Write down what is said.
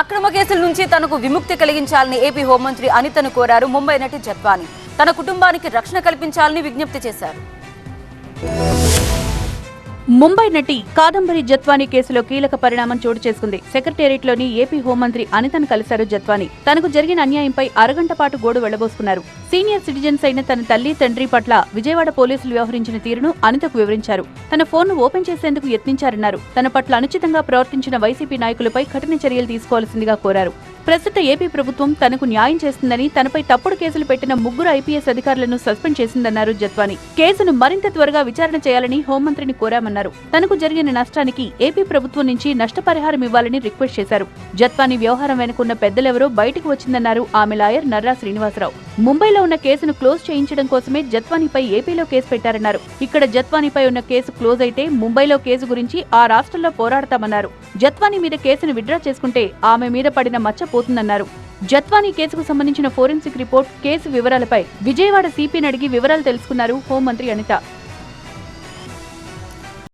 అక్రమ కేసుల నుంచి తనకు విముక్తి కలిగించాలని ఏపీ హోంమంత్రి అనితను కోరారు ముంబై నటి జత్వాని తన కుటుంబానికి రక్షణ కల్పించాలని విజ్ఞప్తి చేశారు. ముంబై నటి కాదంబరి జత్వానీ కేసులో కీలక పరిణామం చోటు చేసుకుంది. సెక్రటేరియట్లోని ఏపీ హోంమంత్రి అనితను కలిశారు జత్వానీ. తనకు జరిగిన అన్యాయంపై అరగంట పాటు గోడు వెళ్ళబోసుకున్నారు. సీనియర్ సిటిజన్స్ అయిన తన తల్లి తండ్రి పట్ల విజయవాడ పోలీసులు వ్యవహరించిన తీరును అనితకు వివరించారు. తన ఫోన్ను ఓపెన్ చేసేందుకు యత్నించారన్నారు. తన పట్ల అనుచితంగా ప్రవర్తించిన వైసీపీ నాయకులపై కఠిన చర్యలు తీసుకోవాల్సిందిగా కోరారు. ప్రస్తుత ఏపీ ప్రభుత్వం తనకు న్యాయం చేస్తుందని తనపై తప్పుడు కేసులు పెట్టిన ముగ్గురు ఐపీఎస్ అధికారులను సస్పెండ్ చేసిందన్నారు జత్వానీ. కేసును మరింత త్వరగా విచారణ చేయాలని హోంమంత్రిని కోరామన్నారు. తనకు జరిగిన నష్టానికి ఏపీ ప్రభుత్వం నుంచి నష్టపరిహారం ఇవ్వాలని రిక్వెస్ట్ చేశారు. జత్వాని వ్యవహారం వెనుకున్న పెద్దలెవరో బయటకు వచ్చిందన్నారు ఆమె లాయర్ నర్రా శ్రీనివాసరావు. ముంబైలో ఉన్న కేసును క్లోజ్ చేయించడం కోసమే జత్వానీపై ఏపీలో కేసు పెట్టారన్నారు. ఇక్కడ జత్వానీపై ఉన్న కేసు క్లోజ్ అయితే ముంబైలో కేసు గురించి ఆ రాష్ట్రంలో పోరాడతామన్నారు. జత్వానీ మీద కేసును విడ్డ్రా చేసుకుంటే ఆమె మీద పడిన మచ్చ పోతుందన్నారు. జత్వానీ కేసుకు సంబంధించిన ఫోరెన్సిక్ రిపోర్ట్ కేసు వివరాలపై విజయవాడ సిపిని అడిగి వివరాలు తెలుసుకున్నారు హోంమంత్రి అనిత.